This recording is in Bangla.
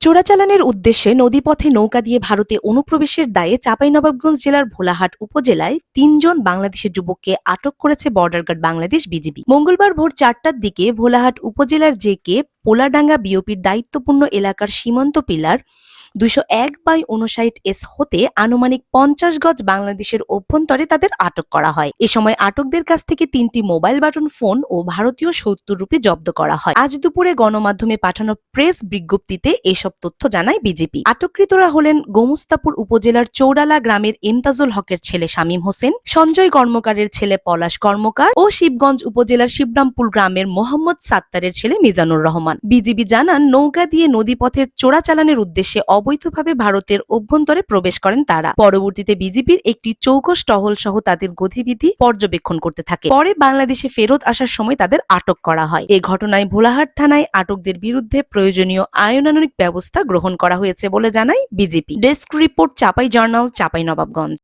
চোরাচালানের উদ্দেশ্যে নদীপথে নৌকা দিয়ে ভারতে অনুপ্রবেশের দায়ে চাঁপাইনবাবগঞ্জ জেলার ভোলাহাট উপজেলায় তিনজন বাংলাদেশের যুবককে আটক করেছে বর্ডার গার্ড বাংলাদেশ বিজিবি। মঙ্গলবার ভোর চারটার দিকে ভোলাহাট উপজেলার জেকে পোলাডাঙ্গা বিওপির দায়িত্বপূর্ণ এলাকার সীমান্ত পিলার দুইশো এক বাই উনষাট এস হতে আনুমানিক পঞ্চাশ গজ বাংলাদেশের অভ্যন্তরে তাদের আটক করা হয়। এ সময় আটকদের কাছ থেকে তিনটি মোবাইল বাটন, ফোন ও ভারতীয় সত্তর রূপে জব্দ করা হয়। আজ দুপুরে গণমাধ্যমে পাঠানো প্রেস বিজ্ঞপ্তিতে এসব তথ্য জানায় বিজেপি। আটককৃতরা হলেন গোমস্তাপুর উপজেলার চৌডালা গ্রামের ইমতাজুল হকের ছেলে শামীম হোসেন, সঞ্জয় কর্মকারের ছেলে পলাশ কর্মকার ও শিবগঞ্জ উপজেলার শিবরামপুর গ্রামের মোহাম্মদ সাত্তারের ছেলে মিজানুর রহমান। বিজিবি জানান, নৌকা দিয়ে নদীপথে চোরাচালানের উদ্দেশ্যে অবৈধভাবে ভারতের অভ্যন্তরে প্রবেশ করেন তারা। পরবর্তীতে বিজেপির একটি চৌকস টহল সহ তাদের গতিবিধি পর্যবেক্ষণ করতে থাকে। পরে বাংলাদেশে ফেরত আসার সময় তাদের আটক করা হয়। এ ঘটনায় ভোলাহাট থানায় আটকদের বিরুদ্ধে প্রয়োজনীয় আয়নানিক ব্যবস্থা গ্রহণ করা হয়েছে বলে জানায় BJP desk report, Chapai journal, Chapai Nawabganj.